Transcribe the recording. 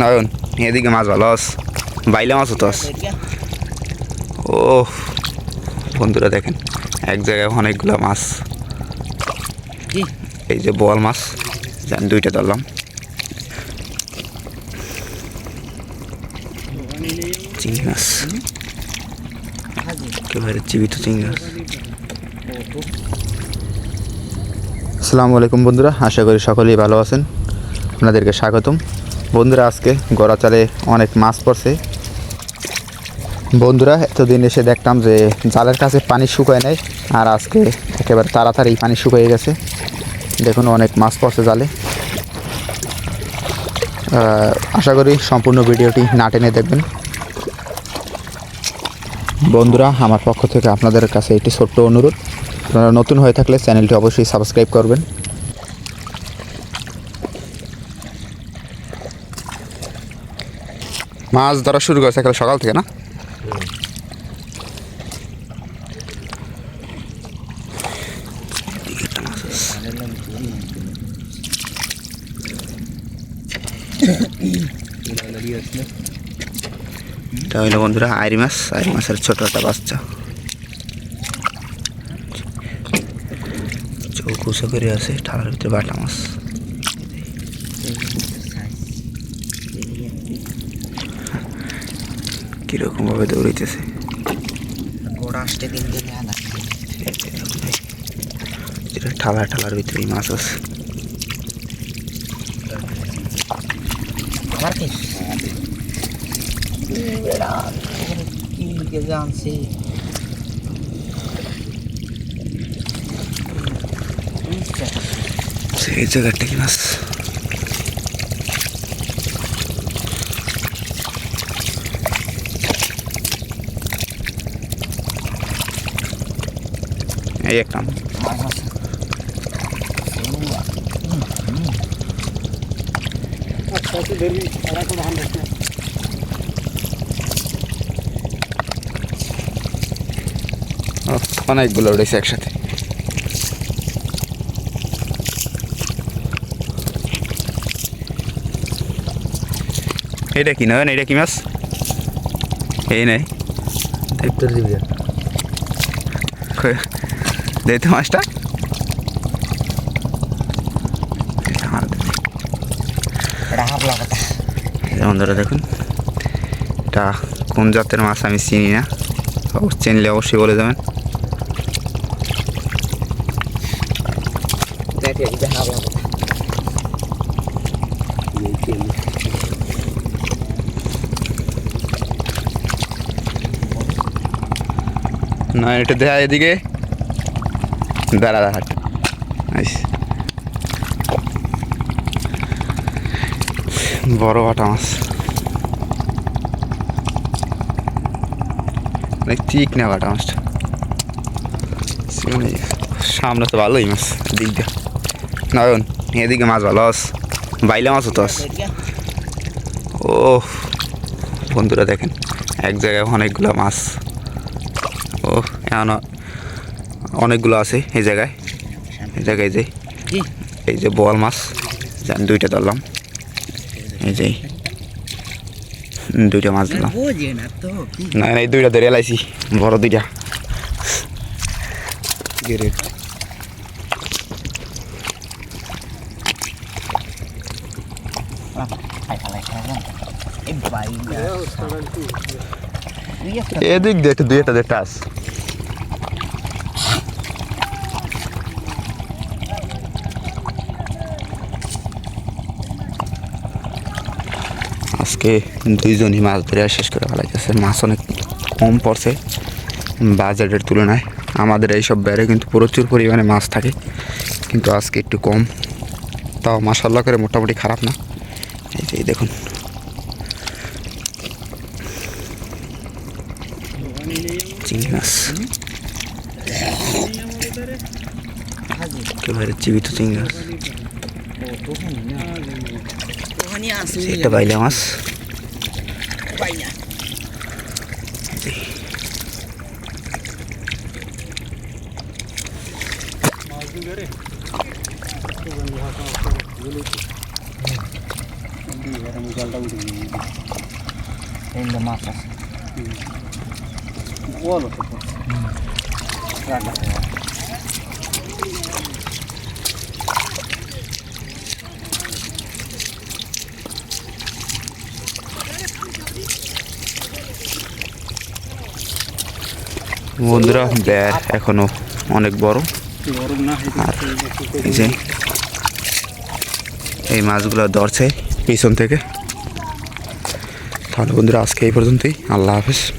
নয়ন এদিকে মাছ ভালো আস। বাইলে মাছও তো আস ও বন্ধুরা দেখেন এক জায়গায় অনেকগুলো মাছ। এই যে বোয়াল মাছ জান দুইটা ধরলাম। চিংড়ি মাছ। একেবারে জীবিত চিংড়ি মাছ। আসসালামু আলাইকুম বন্ধুরা আশা করি সকলেই ভালো আছেন। আপনাদেরকে স্বাগতম। বন্ধুরা, আজকে গড়াচালে অনেক মাছ পড়ছে। বন্ধুরা, এতদিন এসে দেখতাম যে জালের কাছে পানি শুকায় নেয় আর আজকে একেবারে তাড়াতাড়ি পানি শুকিয়ে গেছে। দেখুন, অনেক মাছ পড়ছে জালে। আশা করি সম্পূর্ণ ভিডিওটি না টেনে দেখবেন। বন্ধুরা, আমার পক্ষ থেকে আপনাদের কাছে একটি ছোট্ট অনুরোধ। আপনারা নতুন হয়ে থাকলে চ্যানেলটি অবশ্যই সাবস্ক্রাইব করবেন। মাছ ধরা শুরু করেছে একেবারে সকাল থেকে, না? হইল বন্ধুরা আইরি মাছ। আইরি মাছের ছোট একটা বাচ্চা। উঁচু করে আছে ঠালার ভিতরে বাটা মাছ। কীরকম ভাবে দৌড়াইতেছে গোড়া আসতে দিন দিলে হানা যেটা ঠালা ঠালার ভিতরে মাছ আছে আমার কি কি কে জানছি সেই জায়গাটা কি মাছ এই একটা অনেকগুলো উঠেছে একসাথে। এটা কি নয়? এটা কি মাছ? এই নাই দেখতে মাছটা? বন্ধুরা দেখুন এটা কোন জাতের মাছ আমি চিনি না। চিনলে অবশ্যই বলে যাবেন না এটা দেখা এদিকে। নাইস বড় বাটা মাছ। অনেক ঠিক না বাটা মাছটা মানে সামনে তো ভালোই মাছ দিক দিয়ে। নয়ন এদিকে মাছ ভালো আস। বাইলে মাছও তো আস। ও বন্ধুরা দেখেন এক জায়গায় অনেকগুলো মাছ। ও এখন অনেকগুলো আছে এই জায়গায়। এই জায়গায় যে এই যে বোয়াল মাছ। জান দুইটা ধরলাম। এই যে দুইটা মাছ ধরলাম। না না না, এই দুইটা ধরে এলাইছি বড় দুইটা। এদিক দিয়ে একটা দুই একটা দেড়টা আস আজকে দুইজনই মাছ ধরে শেষ করে ফেলাইতেছে। মাছ অনেক কম পড়ছে বাজারের তুলনায়। আমাদের এইসব বেড়ে কিন্তু প্রচুর পরিমাণে মাছ থাকে, কিন্তু আজকে একটু কম। তাও মাসাল্লাহ করে মোটামুটি খারাপ না। এই যে দেখুন। চিংড়ি মাছ। একেবারে জীবিত চিংড়ি মাছ। সেটা বাইলে মাছ মাছ আছে বলো বন্ধুরা ব্যার এখনও অনেক বড়। আর এই যে এই মাছগুলো ধরছে পিছন থেকে। তাহলে বন্ধুরা, আজকে এই পর্যন্তই। আল্লাহ হাফেজ।